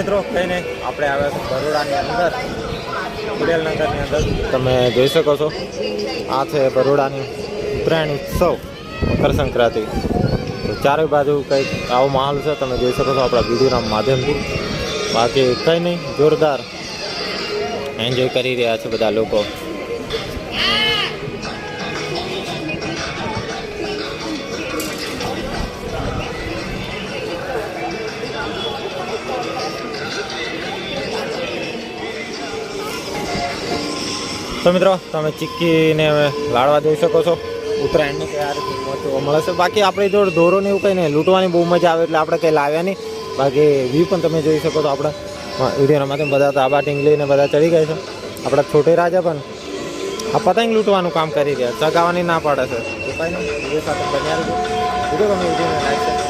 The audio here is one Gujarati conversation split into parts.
મિત્રો કંઈ નહીં આપણે આવ્યા બરોડાની અંદર કુડેલનગરની અંદર. તમે જોઈ શકો છો, આ છે બરોડાની ઉત્તરાયણ ઉત્સવ, મકર સંક્રાંતિ. તો ચારે બાજુ કંઈક આવો માહોલ છે, તમે જોઈ શકો છો આપણા વિડીયોના માધ્યમથી. બાકી કંઈ નહીં, જોરદાર. એન્જોય કરી રહ્યા છે બધા લોકો. તો મિત્રો, તમે ચીક્કીને લાડવા જોઈ શકો છો. ઉત્તરાયણનું કઈ મોજ મળે છે. બાકી આપણી જોડે ને એવું કંઈ નહીં, લૂંટવાની બહુ મજા આવે એટલે આપણે કંઈ લાવ્યા નહીં. બાકી વ્યૂ પણ તમે જોઈ શકો છો આપણે. વિડીયોના માધ્યમ બધા તાબા ટીંગલીને બધા ચડી ગયા છે. આપણા છોટે રાજા પણ આ પતંગ લૂંટવાનું કામ કરી રહ્યા ચગાવવાની ના પાડે છે. વીડિયો વીડિયો ગમે વિડીયોને લાઈક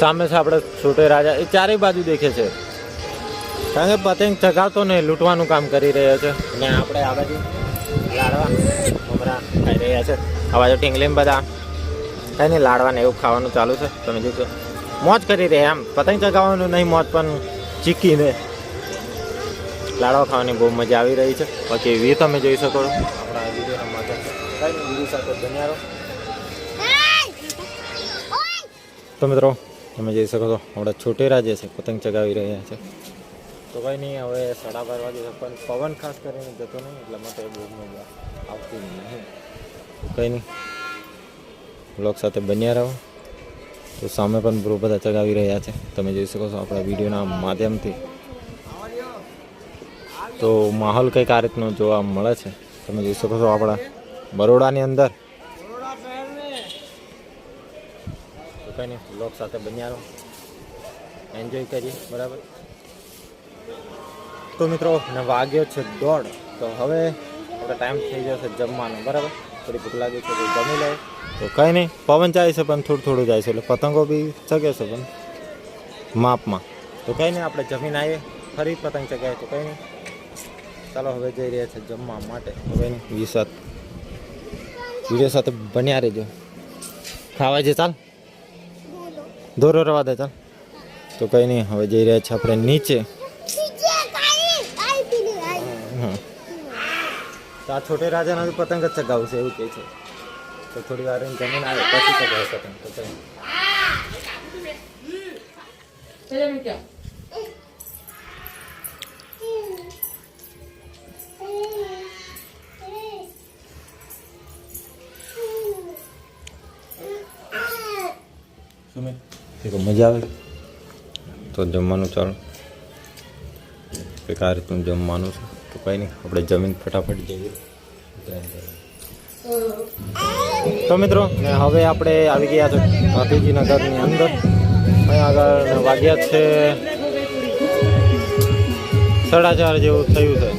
સામે છે આપણે છોટે રાજા. એ ચારેય બાજુ દેખે છે. કારણ કે પતંગ ચગાવતો ને લૂંટવાનું કામ કરી રહ્યો છે. અને આપણે આ બાજુ લાડવા, મમરા ખાઈ રહ્યા છે. આ બાજુ ટીંગલીમ બધા. કંઈ નહીં, લાડવા ને એવું ખાવાનું ચાલુ છે. તમે જોશો મોજ કરી રહ્યા એમ. પતંગ ચગાવવાનું નહીં મોજ, પણ ચીકીને લાડવા ખાવાની બહુ મજા આવી રહી છે. બાકી વ્યૂ તમે જોઈ શકો છો. આપણા વિડીયોના માધ્યમથી સાથે બન્યા તો મિત્રો તમે જોઈ શકો છો. આપણા છોટેરા જે છે, પતંગ ચગાવી રહ્યા છે. તો કંઈ નહીં, હવે સાડા બાર વાગે પણ પવન ખાસ કરીને જતો નહીં, એટલા માટે બહુ મજા આવતી નહીં. કંઈ નહીં. બ્લોગ સાથે બન્યા રહો. તો સામે પણ બહુ બધા ચગાવી રહ્યા છે. તમે જોઈ શકો છો આપણા વિડીયોના માધ્યમથી. તો માહોલ કંઈક આ રીતનો જોવા મળે છે. તમે જોઈ શકો છો આપણા બરોડાની અંદર. તો કંઈ નહીં બ્લોગ સાથે બન્યા રહો એન્જોય કરીએ, બરાબર? તો મિત્રો ને વાગ્યો છે દોઢ. તો હવે આપણે ટાઈમ થઈ જશે જમવાનો, બરાબર? થોડી ભૂખ લાગી છે જમી લે તો કંઈ નહીં પવન જાય છે, પણ થોડું થોડું જાય છે, એટલે પતંગો બી ચગે છે, પણ માપમાં. તો કંઈ નહીં આપણે જમીન આવીએ. ફરી પતંગ ચગાવીએ, તો કંઈ નહીં ચાલો, હવે જઈ રહ્યા છે જમવા માટે. હવે નહીં વી સાથ વીડિયો સાથે બન્યા રહેજો. ખાવા જે ચાલ. દોરો રવા દે, ચાલ. તો કંઈ નહીં, હવે જઈ રહ્યા છે આપણે નીચે. તો આ છોટે રાજાનો પતંગ જ ચગાવશે એવું કહે છે. તો થોડી વાર જમીન આવે, પછી ચગાવે પતંગ. તો કંઈ સુમે કે મજા આવે? તો જમવાનું ચાલો. કંઈક આ રીતનું જમવાનું છે. તો કંઈ નહીં, આપણે જમીન ફટાફટ જઈએ. તો મિત્રો, હવે આપણે આવી ગયા છે ભાતીજી નગરની અંદર. અહીંયા આગળ વાગ્યા છે સાડા ચાર જેવું થયું છે.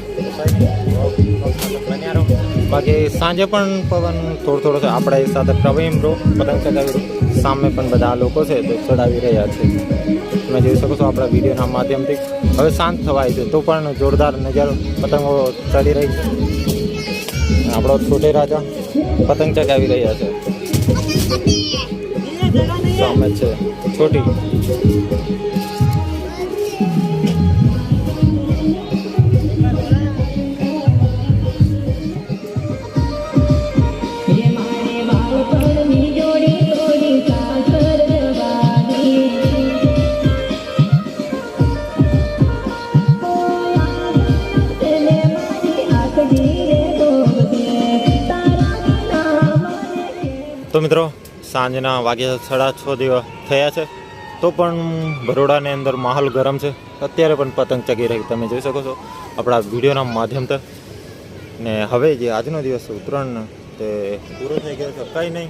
બાકી સાંજે પણ પવન થોડો થોડો છે. આપણે એ સાથે પ્રવીણ બ્રો પતંગ ચગાવી સામે પણ બધા લોકો છે તો ચડાવી રહ્યા છે. તમે જોઈ શકો છો આપણા વિડીયોના માધ્યમથી. હવે શાંત થવાય છે. તો પણ જોરદાર નજર પતંગો ચડી રહી છે. આપણો છોટે રાજા પતંગ ચગાવી રહ્યા છે. સામે છે. છોટી. તો મિત્રો, સાંજના વાગ્યા સાડા છ દિવસ થયા છે. તો પણ બરોડાની અંદર માહોલ ગરમ છે. અત્યારે પણ પતંગ ચગી રહી તમે જોઈ શકો છો આપણા વિડીયોના માધ્યમથી. ને હવે જે આજનો દિવસ ઉત્તરાયણ, તે પૂરો થઈ ગયો છે. કંઈ નહીં.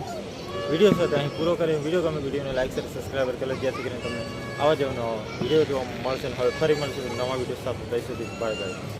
વીડિયો છે અહીં પૂરો કરી વીડિયો ગમે વિડીયોને લાઈક કરી સબસ્ક્રાઈબર કરી જેથી કરીને તમને આવા જેવાનો વીડિયો જોવા મળશે હવે ફરી મળશે નવા વીડિયો સાથે. દઈ સુધી બાય બાય.